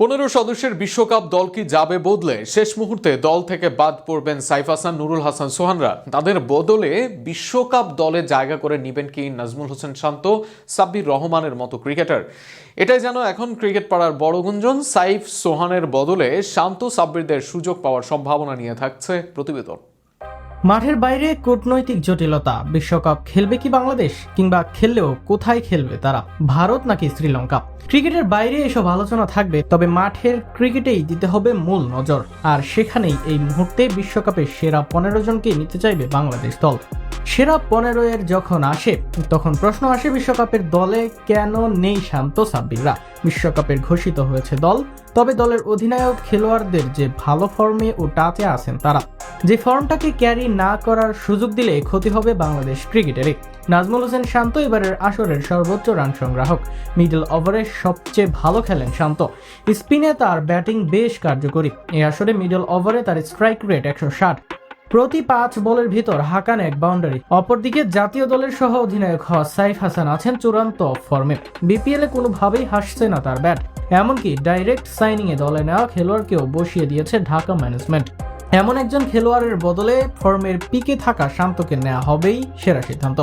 পনেরো সদস্যের বিশ্বকাপ দল কি যাবে বদলে? শেষ মুহূর্তে দল থেকে বাদ পড়বেন সাইফ হাসান, নুরুল হাসান, সোহানরা। তাদের বদলে বিশ্বকাপ দলে জায়গা করে নেবেন কি নাজমুল হোসেন শান্ত, সাব্বির রহমানের মতো ক্রিকেটার। এটাই যেন এখন ক্রিকেট পাড়ার বড় গুঞ্জন। সাইফ সোহানের বদলে শান্ত, সাব্বিরদের সুযোগ পাওয়ার সম্ভাবনা নিয়ে থাকছে প্রতিবেদন। মাঠের বাইরে কূটনৈতিক জটিলতা। বিশ্বকাপ খেলবে কি বাংলাদেশ? কিংবা খেললেও কোথায় খেলবে তারা? ভারত নাকি শ্রীলঙ্কা? ক্রিকেটের বাইরে এসব আলোচনা থাকবে, তবে মাঠের ক্রিকেটেই দিতে হবে মূল নজর। আর সেখানেই এই মুহূর্তে বিশ্বকাপের সেরা পনেরো জনকে নিতে চাইবে বাংলাদেশ দল। সেরা পনেরো এর যখন আসে, তখন প্রশ্ন আসে বিশ্বকাপের দলে কেন নেই শান্ত সাব্বিররা? বিশ্বকাপের ঘোষিত হয়েছে দল, তবে দলের অধিনায়ক খেলোয়াড়দের যে ভালো ফর্মে ও টাচে আছেন তারা। যে ফর্মটাকে ক্যারি না করার সুযোগ দিলে ক্ষতি হবে বাংলাদেশ ক্রিকেটারে নাজমুল হোসেন শান্ত এবারের আসরের সর্বোচ্চ রান সংগ্রাহক। মিডল ওভারে সবচেয়ে ভালো খেলেন শান্ত। স্পিনে তার ব্যাটিং বেশ কার্যকরী। এই আসরে মিডল ওভারে তার স্ট্রাইক রেট একশো ষাট। প্রতি পাঁচ বলের ভিতর হাকান এক বাউন্ডারি অপরদিকে জাতীয় দলের সহ অধিনায়ক হওয়া সাইফ হাসান আছেন চূড়ান্ত ফর্মে বিপিএলে কোনোভাবেই হাসছে না তার ব্যাট এমনকি ডাইরেক্ট সাইনিং এ দলে নেওয়া খেলোয়াড়কেও বসিয়ে দিয়েছে ঢাকা ম্যানেজমেন্ট এমন একজন খেলোয়াড়ের বদলে ফর্মের পিকে থাকা শান্তকে নেওয়া হবেই সেরা সিদ্ধান্ত।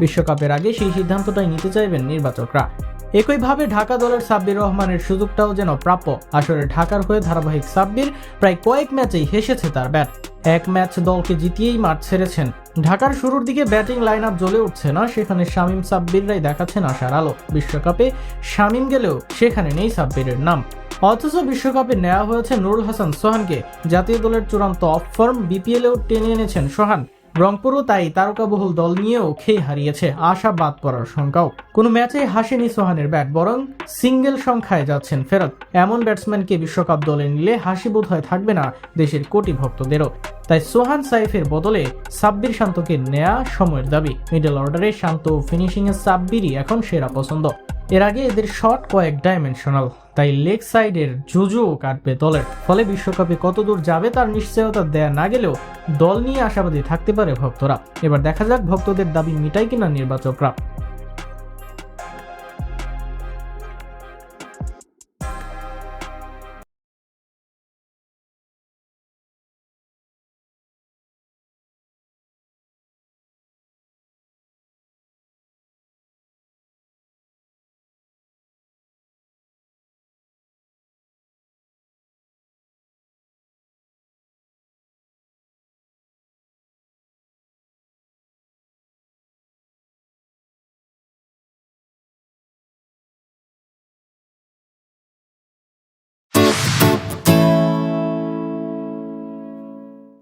বিশ্বকাপের আগে সেই সিদ্ধান্তটাই নিতে চাইবেন নির্বাচকরা। একইভাবে ঢাকা দলের সাব্বির রহমানের সুযোগটাও যেন প্রাপ্য। আসলে ঢাকার হয়ে ধারাবাহিক সাব্বির প্রায় কয়েক ম্যাচেই হেসেছে তার ব্যাট এক ম্যাচ দলকে জিতিয়েই মাঠ ছেড়েছেন। ঢাকার শুরুর দিকে ব্যাটিং লাইন আপ জ্বলে উঠছে না, সেখানে শামীম সাব্বিররাই দেখাচ্ছেন আশার আলো। বিশ্বকাপে শামিম গেলেও সেখানে নেই সাব্বিরের নাম। অথচ বিশ্বকাপে নেওয়া হয়েছে নুরুল হাসান সোহানকে। জাতীয় দলের চূড়ান্ত অফ ফর্ম বিপিএলেও টেনে এনেছেন সোহান। রংপুরও তাই তারকাবহুল দল নিয়েও খেয়ে হারিয়েছে আশা বাদ পড়ার সংখ্যাও কোনো ম্যাচে হাসেনি সোহানের ব্যাট, বরং সিঙ্গেল সংখ্যায় যাচ্ছেন ফেরত। এমন ব্যাটসম্যানকে বিশ্বকাপ দলে নিলে হাসি বোধ হয় থাকবে না দেশের কোটি ভক্তদেরও তাই সোহান সাইফের বদলে সাব্বির শান্তকে নেয়া সময়ের দাবি। মিডল অর্ডারে শান্ত ফিনিশিং এর সাব্বিরই এখন সেরা পছন্দ। এর আগে এদের শর্ট কয়েক ডাইমেনশনাল তাই লেগ সাইডের জোজো কাটবে দলের। ফলে বিশ্বকাপে কতদূর যাবে তার নিশ্চয়তা দেয়া না গেলেও দল নিয়ে আশাবাদী থাকতে পারে ভক্তরা। এবার দেখা যাক ভক্তদের দাবি মিটাই কিনা নির্বাচকরা।